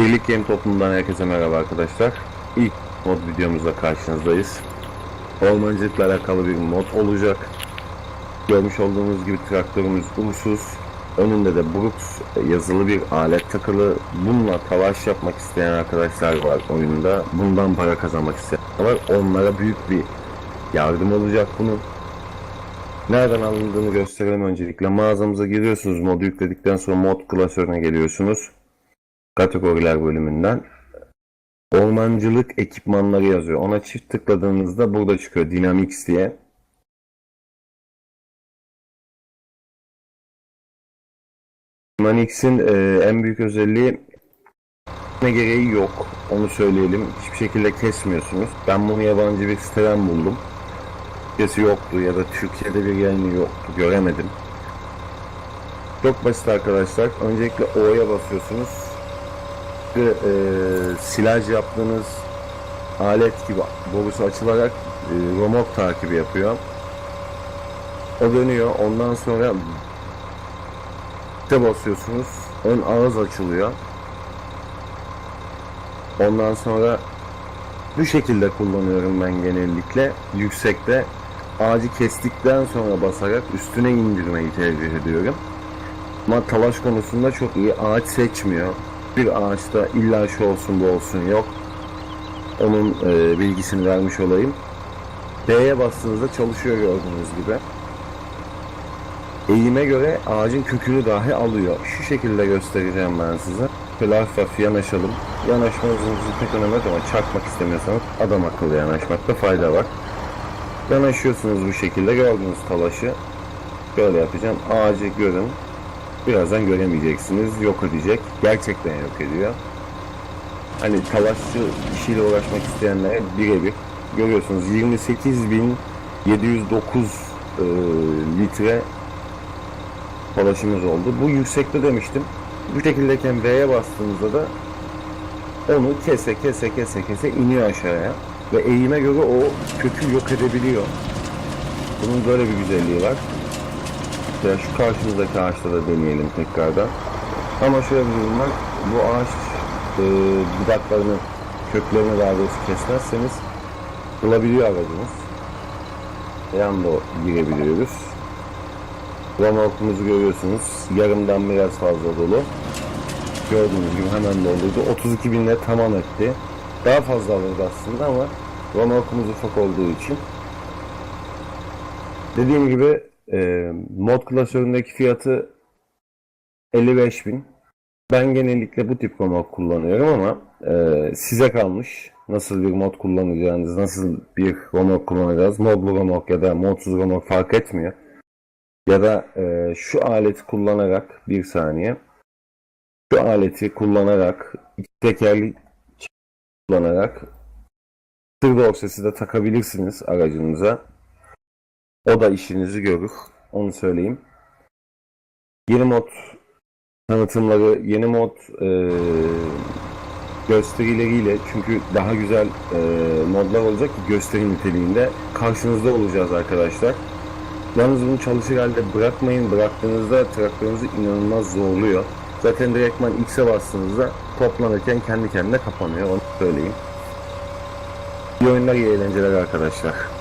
Birlik Game Toplum'dan herkese merhaba arkadaşlar. İlk mod videomuzda karşınızdayız. Ormancılıkla alakalı bir mod olacak. Görmüş olduğunuz gibi traktörümüz uğursuz. Önünde de Brooks yazılı bir alet takılı. Bununla talaş yapmak isteyen arkadaşlar var oyunda. Bundan para kazanmak isteyen var. Onlara büyük bir yardım olacak bunun. Nereden alındığını gösterelim öncelikle. Mağazamıza giriyorsunuz. Modu yükledikten sonra mod klasörüne geliyorsunuz kategoriler bölümünden ormancılık ekipmanları yazıyor. Ona çift tıkladığınızda burada çıkıyor Dynamics diye. Dynamics'in e, en büyük özelliği ne gereği yok. Onu söyleyelim. Hiçbir şekilde kesmiyorsunuz. Ben bunu yabancı bir siteden buldum. Türkçesi yoktu ya da Türkiye'de bir yayını yoktu. Göremedim. Çok basit arkadaşlar. Öncelikle O'ya basıyorsunuz e, silaj yaptığınız alet gibi borusu açılarak e, romok takibi yapıyor. O dönüyor. Ondan sonra de basıyorsunuz. Ön ağız açılıyor. Ondan sonra bu şekilde kullanıyorum ben genellikle. Yüksekte ağacı kestikten sonra basarak üstüne indirmeyi tercih ediyorum. Ama talaş konusunda çok iyi. Ağaç seçmiyor bir ağaçta illa şu olsun bu olsun yok. Onun e, bilgisini vermiş olayım. D'ye bastığınızda çalışıyor gördüğünüz gibi. Eğime göre ağacın kökünü dahi alıyor. Şu şekilde göstereceğim ben size. Şöyle hafif yanaşalım. Yanaşmanızın pek önemi yok ama çarpmak istemiyorsanız adam akıllı yanaşmakta fayda var. Yanaşıyorsunuz bu şekilde gördüğünüz talaşı. Böyle yapacağım. Ağacı görün. Birazdan göremeyeceksiniz. Yok edecek. Gerçekten yok ediyor. Hani talaşçı işiyle uğraşmak isteyenlere birebir görüyorsunuz 28.709 e, litre talaşımız oldu. Bu yüksekte demiştim. Bu şekildeyken V'ye bastığınızda da onu kese kese kese kese iniyor aşağıya ve eğime göre o kökü yok edebiliyor. Bunun böyle bir güzelliği var. Ya şu karşımızdaki ağaçta da deneyelim tekrardan. Ama şöyle bir durum var. Bu ağaç e, budaklarını, köklerini daha doğrusu kesmezseniz bulabiliyor aracımız. Yan da girebiliyoruz. Romorkumuzu görüyorsunuz. Yarımdan biraz fazla dolu. Gördüğünüz gibi hemen doldurdu. 32 binle tamam etti. Daha fazla alırdı aslında ama romorkumuz ufak olduğu için. Dediğim gibi e, mod klasöründeki fiyatı 55 bin. Ben genellikle bu tip mod kullanıyorum ama e, size kalmış. Nasıl bir mod kullanacağınız, nasıl bir romok kullanacağız. Modlu romok ya da modsuz romok fark etmiyor. Ya da e, şu aleti kullanarak bir saniye şu aleti kullanarak iki tekerli kullanarak tır dorsesi de takabilirsiniz aracınıza. O da işinizi görür. Onu söyleyeyim. Yeni mod tanıtımları, yeni mod e, gösterileriyle çünkü daha güzel e, modlar olacak ki gösteri niteliğinde karşınızda olacağız arkadaşlar. Yalnız bunu çalışır halde bırakmayın. Bıraktığınızda traktörünüzü inanılmaz zorluyor. Zaten direktman X'e bastığınızda toplanırken kendi kendine kapanıyor. Onu söyleyeyim. İyi oyunlar, iyi eğlenceler arkadaşlar.